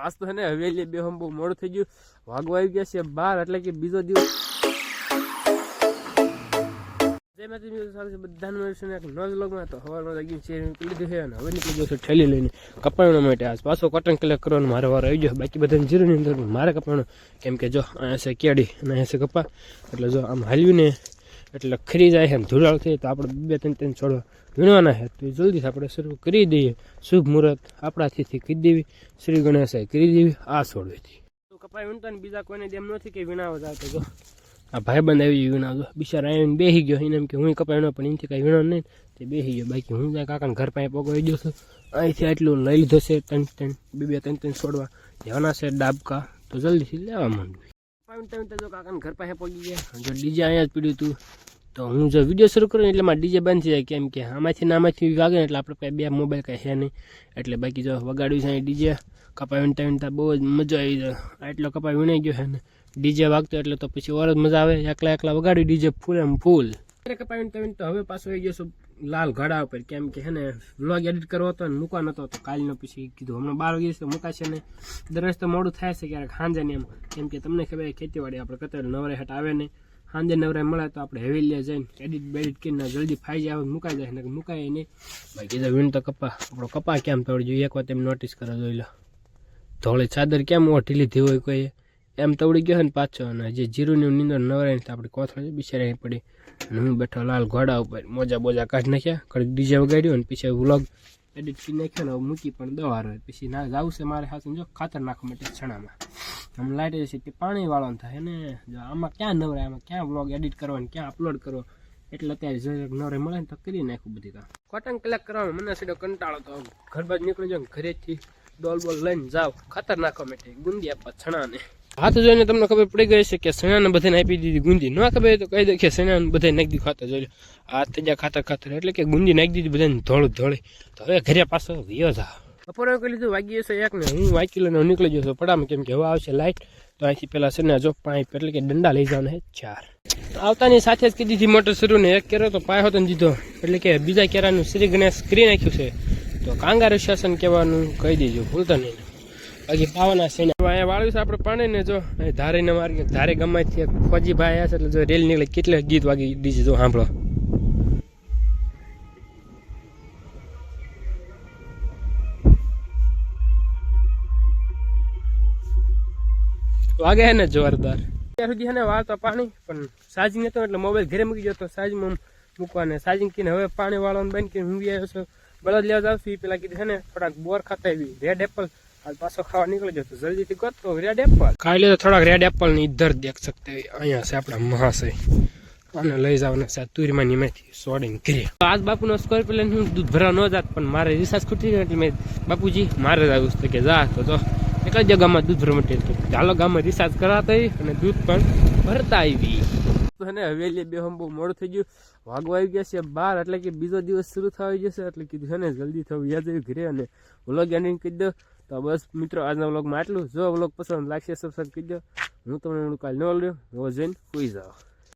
આજ તો ને, હવેલી બે હમ બહુ મોડું થઈ ગયું. વાગવા આવી ગયા છે બાર, એટલે કે બીજો દિવસ. જય માતાજી, મિત્રો, સ્વાગત છે બધાનું છે એક તો હવારમાં લાગ્યું છે છે અને હવે નીકળી ગયો લઈને કપાણવા માટે. આજ પાછો કોટન કલેક્ટ કરવાનો મારે વાર આવી ગયો. બાકી બધાને જીરોની અંદર મારે કપાણો. કેમ કે જો અહીંયા છે કેડી અને અહીંયા છે કપા. એટલે જો આમ હાલ્યું ને એટલે ખરી જાય છે ધુરાળ થઈ તો આપણે બે ત્રણ ત્રણ છોડવા વીણવાના છે. તો એ જલ્દીથી આપણે શરૂ કરી દઈએ. શુભ મુહૂર્ત આપણાથી કરી દેવી. શ્રી ગણેશાય કરી દેવી. આ છોડવેથી તો કપાઈ વીણતા ને બીજા કોઈને એમ નથી કે વીણાવા જાતો. જો આ ભાઈબંધ આવી વીણાવજો બિચારા આવીને બેસી ગયો. એને એમ કે હું કપાઈ વીણો પણ એનાથી કાંઈ વીણો નહીં. તે બેસી ગયો. બાકી હું ત્યાં કાકાને ઘર પાસે પગવાઈ ગયો છું. અહીંથી આટલું લઈ લીધો છે. ત્રણ ત્રણ બે બે ત્રણ ત્રણ છોડવા. લેવાના છે ડાબકા. તો જલ્દીથી લેવા માંડું વીણતા વીણતા જો કાકાને ઘર પાસે પહોંચી ગયા. જો ડીજે અહીંયા જ પીડ્યું હતું તો હું જો વીડિયો શરૂ કરું એટલે મારે ડીજે બંધ થઈ જાય. કેમ કે આમાંથી ને આમાંથી વાગે એટલે આપણે કાંઈ બે મોબાઈલ કાંઈ છે નહીં. એટલે બાકી જો વગાડ્યું છે ડીજે, કપાઈ વીણતા વીણતા બહુ જ મજા આવી જાય આટલો કપાઈ વીણાઈ ગયો છે ને, ડીજે વાગતો એટલે તો પછી ઓર જ મજા આવે. એકલા એકલા વગાડી ડીજે ફૂલ એમ ફૂલ. કપાઈ વીણતા તો હવે પાછો આવી છું લાલ ઘડા ઉપર. કેમ કે હે ને વ્લોગ એડિટ કરવો હતો ને મૂકવાનો હતો તો કાલનો પછી કીધું હમણાં બાર વાગે તો મૂકાશે ને દરરોજ તો મોડું થાય છે ક્યારેક સાંજે ને એમ. કેમ કે તમને ખબર ખેતીવાડી આપણે કતર નવરે હેઠ આવે ને સાંજે નવરે મળે તો આપણે હેવીલિયા જઈને એડિટ બેડિટ કરીને જલ્દી ફાઈ જાય મુકાઈ જાય ને મુકાય નહીં. ભાઈ કીધું વીણ તો કપા, આપણો કપા કેમ તોડી જોઈએ એક વાર એમ નોટિસ કરો, જોઈ લો. ધોળી ચાદર કેમ ઓઢી લીધી હોય કોઈ? એમ તવડી ગયો ને પાછો અને જે જીરુની નીંદર નવરાઈને આપણી કોથળી બિચારી પડી. અને હું બેઠો લાલ ઘોડા ઉપર, મોજા બોજા કાઢી નાખ્યા કડક ડીજે વગાડ્યું અને પછી વ્લોગ એડિટ કરી નાખ્યો ને મૂકી પણ દવા રહે પછી ના જવું છે મારે હાથ, જો ખાતર નાખવા માટે છણામાં. આમ લાઈટ છે તે પાણી વાળવાનું થાય ને, જો આમાં ક્યાં નવરાય, આમાં ક્યાં વ્લોગ એડિટ કરવાનો, ક્યાં અપલોડ કરવો? એટલે અત્યારે જો નવરે મળે ને તો કરી નાખું બધી કામ. કોટન કલેક્ટ કરવાનું, મને સીધો કંટાળો તો ઘર બાજુ નીકળી જાઉં ઘરેથી ડોલ બોલ લઈને જાવ ખાતર નાખવા માટે ગુંદી આપવા છણાને. હાથ જોઈને તમને ખબર પડી ગઈ છે કે સણાને બધાને આપી દીધી ગુંદી. ન ખબર તો કહી દે કે સણાને બધાને નાખી દીધું ખાતર જોઈ હાથ થઈ જાય ખાતર એટલે કે ગુંદી નાખી દીધી બધાને ધોળ ધોળી. તો હવે ઘરે પાછો ગયો થા બપોરે કરી લીધું વાગી જશે એક ને. હું વાંચી લઈને નીકળી જશો પડામાં કેમ કે હવે આવશે લાઈટ. તો અહીંથી પેલા છે ને જો પાઇપ એટલે કે દંડા લઈ જવાના છે ચાર. તો આવતાની સાથે જ કીધી હતી મોટર શરૂ ને એક કેરો તો પાયો હતો દીધો. એટલે કે બીજા કેરાનું શ્રી ગણેશ કરી નાખ્યું છે. તો કાંગાર શાસન કહેવાનું કહી દેજો ભૂલતા નહીં. બાકી પાવાના છે અહીંયા વાળ્યું છે આપણે પાણી ને જો, અહીં ધારીને મારી ધારે ગમે છે ફોજી ભાઈ છે એટલે જો રેલ નીકળે, કેટલે ગીત વાગી દીજે જો સાંભળો. વાગે હે ને જોરદાર. ત્યાર સુધી હે વાળતો પાણી, પણ ચાર્જિંગ હતો એટલે મોબાઈલ ઘરે મૂકી ગયો તો ચાર્જિંગમાં મૂકવાને ચાર્જિંગ કીને હવે પાણી વાળવાનું બંધ કરીને હું આવ્યો છું. બળદ લેવા જાવ છું પેલા કીધું છે ને, થોડાક બોર ખાતા આવી રેડ એપલ आज पासो खावा निकल जाओ तो जल्दी થી ગોત તો રેડ એપલ ખાઈ લે તો થોડાક રેડ એપલ ની ઇધર દેખ सकते અહીંયા છે આપણા મહાશય અને લઈ જવાના છે તુરીમાં નીમેથી સોડિંગ કરી આજ બાપુનો સ્કોર્પિયો લઈને હું દૂધ ભરવા ન જાત પણ મારે રિસાર્જ ખૂટી ગઈ એટલે મેં બાપુજી મારે જ આવ્યું છે કે જા તો તો એક જ ગામમાં દૂધ ભરવા માટે તો ચાલો ગામમાં રિસાર્જ કરાતા આવી અને દૂધ પણ ભરતા આવી અને હવેલી બે હમ બહુ મોડું થઈ ગયું વાગવા આવી ગયા છે બાર એટલે કે બીજો દિવસ શરૂ થવા આવી જશે એટલે કીધું છે ને જલ્દી થવું યાદ આવ્યું ઘરે અને વ્લોગ એન્ડિંગ કરી દો તો બસ મિત્રો, આજના વ્લોગમાં આટલું જો. વ્લોગ પસંદ લાગશે સબસ્ક્રાઈબ કરી દો. હું તમને કાલે ન લ્યો હું જઈને સુઈ જાઓ.